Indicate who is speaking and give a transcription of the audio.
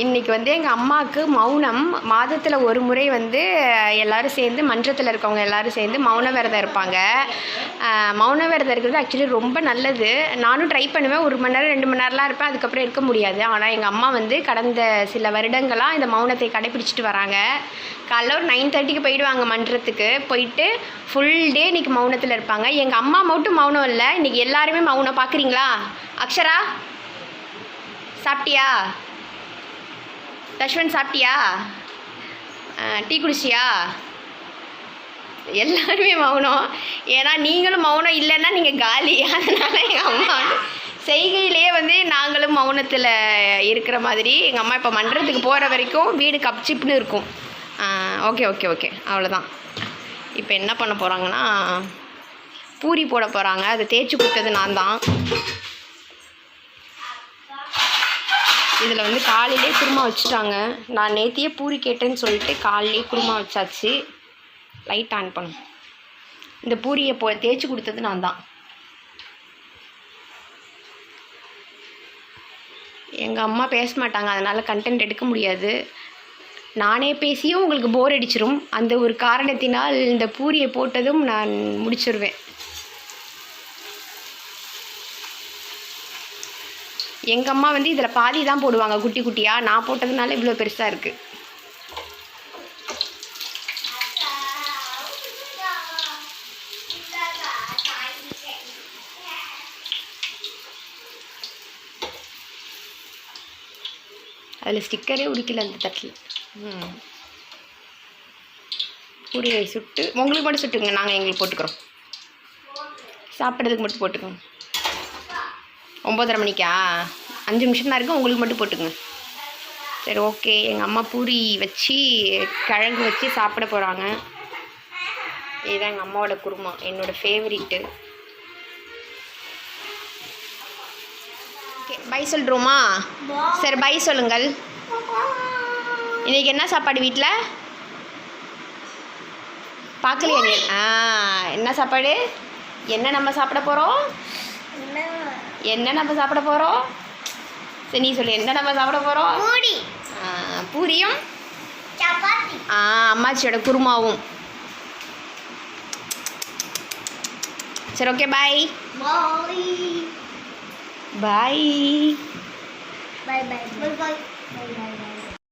Speaker 1: இன்னைக்கு வந்து எங்கள் அம்மாவுக்கு மௌனம். மாதத்தில் ஒரு முறை வந்து எல்லோரும் சேர்ந்து மன்றத்தில் இருக்கவங்க எல்லாரும் சேர்ந்து மௌன விரதம் இருப்பாங்க. மௌன விரதம் இருக்கிறது ஆக்சுவலி ரொம்ப நல்லது. நானும் ட்ரை பண்ணுவேன். ஒரு மணி நேரம் ரெண்டு மணி நேரம்லாம் இருப்பேன். அதுக்கப்புறம் இருக்க முடியாது. ஆனால் எங்கள் அம்மா வந்து கடந்த சில வருடங்களாக இந்த மௌனத்தை கடைபிடிச்சிட்டு வராங்க. காலைல ஒரு நைன் தேர்ட்டிக்கு போயிடுவாங்க மன்றத்துக்கு. போயிட்டு ஃபுல் டே இன்னைக்கு மௌனத்தில் இருப்பாங்க. எங்கள் அம்மா மட்டும் மௌனம் இல்லை. இன்றைக்கி எல்லாருமே மௌனம். பார்க்குறீங்களா அக்ஷரா சாப்பிட்டியா? தஷ்வன் சாப்பிட்டியா? டீ குடிச்சியா? எல்லாருமே மௌனம். ஏன்னா நீங்களும் மௌனம் இல்லைன்னா நீங்கள் காலி. அதனால் எங்கள் அம்மா செய்கையிலேயே வந்து நாங்களும் மௌனத்தில் இருக்கிற மாதிரி எங்கள் அம்மா இப்போ மன்றத்துக்கு போகிற வரைக்கும் வீடு கப்சிப்னு இருக்கும். Okay okay okay. அவ்வளோதான் இப்போ என்ன பண்ண போகிறாங்கன்னா பூரி போட போகிறாங்க அதை தேய்ச்சி கொடுத்தது நான் தான். இதில் வந்து காலையிலே குருமா வச்சுட்டாங்க. நான் நேத்தியே பூரி கேட்டேன்னு சொல்லிட்டு காலையிலே குருமா வச்சாச்சு. லைட் ஆன் பண்ணும் இந்த பூரியை போ தேய்ச்சி கொடுத்தது நான் தான். எங்கள் அம்மா பேச மாட்டாங்க. அதனால் கண்டென்ட் எடுக்க முடியாது. நானே பேசியும் உங்களுக்கு போர் அடிச்சிரும். அந்த ஒரு காரணத்தினால் இந்த பூரியை போட்டதும் நான் முடிச்சிருவேன். எங்கள் அம்மா வந்து இதில் பாதி தான் போடுவாங்க குட்டி குட்டியாக நான் போட்டதுனால இவ்வளோ பெருசாக இருக்குது அதில் ஸ்டிக்கரே உடிக்கல அந்த தட்டில். ம். பூரியை சுட்டு உங்களுக்கு மட்டும் சுட்டுங்க நாங்கள் எங்களுக்கு போட்டுக்கிறோம். சாப்பிட்றதுக்கு மட்டும் போட்டுக்கோங்க. ஒம்பதரை மணிக்கா? அஞ்சு நிமிஷம் தான் இருக்குது உங்களுக்கு மட்டும் போட்டுக்கோங்க. சரி ஓகே. எங்கள் அம்மா பூரி வச்சு கிழங்கு வச்சு சாப்பிட போகிறாங்க இதுதான் எங்கள் அம்மாவோட குருமா என்னோடய ஃபேவரிட்டு ஓகே பை சொல்கிறோமா சரி பை சொல்லுங்கள். இன்றைக்கி என்ன சாப்பாடு வீட்டில் பார்க்கலையா ஆ என்ன சாப்பாடு? என்ன நம்ம சாப்பிட போகிறோம் என்ன நம்ம சாப்பிட போகிறோம் சரி நீ சொல்லு என்ன நம்ம சாப்பிட போகிறோம்
Speaker 2: பூரி.
Speaker 1: பூரியும்?
Speaker 2: சப்பாத்தி.
Speaker 1: ஆ அம்மாச்சியோட குருமாவும். சரி okay bye
Speaker 2: bye
Speaker 1: bye
Speaker 2: bye bye bye bye bye